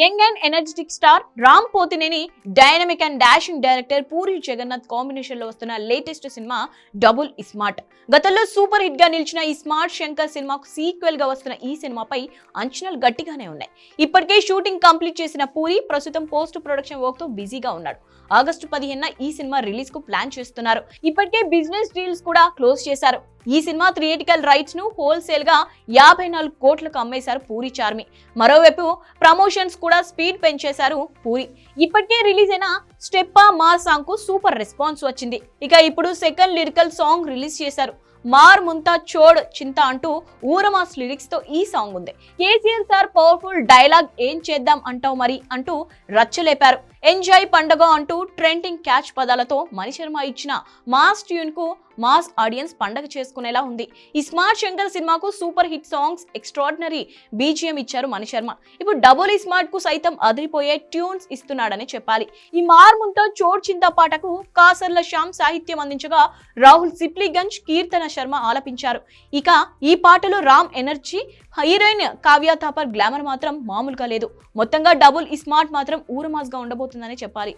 Young and energetic star Ram Pothineni dynamic and dashing director Puri Jagannadh కాంబినేషన్లో వస్తున్న latest cinema double smart గతంలో super హిట్గా నిలిచిన ఈ స్మార్ట్ శంకర్ సినిమాకు సీక్వెల్గా వస్తున్న ఈ సినిమాపై అంచనాలు గట్టిగానే ఉన్నాయి. ఇప్పటికే షూటింగ్ కంప్లీట్ చేసిన పూరి ప్రస్తుతం పోస్ట్ ప్రొడక్షన్ వర్క్తో బిజీగా ఉన్నాడు. ఆగస్టు పదిహేనున ఈ సినిమా రిలీజ్కు ప్లాన్ చేస్తున్నారు. ఇప్పటికే బిజినెస్ డీల్స్ కూడా క్లోజ్ చేశారు. ఈ సినిమా థియేటికల్ రైట్స్ను హోల్సేల్గా యాభై నాలుగు కోట్లకు అమ్మేశారు పూరి చార్మి. మరోవైపు ప్రమోషన్స్ కూడా స్పీడ్ పెంచేశారు పూరి. ఇప్పటికే రిలీజ్ అయిన స్టెప్పా మా సాంగ్కు సూపర్ రెస్పాన్స్ వచ్చింది. ఇక ఇప్పుడు సెకండ్ లిరికల్ సాంగ్ రిలీజ్ చేశారు. మార్ ముంతా చోడ్ చింత అంటూ ఊరమాస్ లిరిక్స్తో ఈ సాంగ్ ఉంది. కేసీఆర్ సార్ పవర్ఫుల్ డైలాగ్ ఏం చేద్దాం అంటావు మరి అంటూ రచ్చలేపారు. ఎంజాయ్ పండగ అంటూ ట్రెండింగ్ క్యాచ్ పదాలతో మణిశర్మ ఇచ్చిన మాస్ ట్యూన్కు మాస్ ఆడియన్స్ పండగ చేసుకునేలా ఉంది. ఈ స్మార్ట్ శంకర్ సినిమాకు super hit songs extraordinary BGM ఇచ్చారు మణిశర్మ ఇప్పుడు డబుల్ ఈ స్మార్ట్కు సైతం అదిరిపోయే ట్యూన్స్ ఇస్తున్నాడని చెప్పాలి. ఈ మార్ముంతో చోట్ చింత పాటకు కాసర్ల శ్యామ్ సాహిత్యం అందించగా రాహుల్ సిప్లిగంజ్ కీర్తన శర్మ ఆలపించారు. ఇక ఈ పాటలో Ram energy heroine Kavya Thapar glamour మాత్రం మామూలుగా లేదు. మొత్తంగా డబుల్ ఈ స్మార్ట్ మాత్రం ఊరమాస్గా ఉండబోతుంది ఉండబోతుందని చెప్పాలి.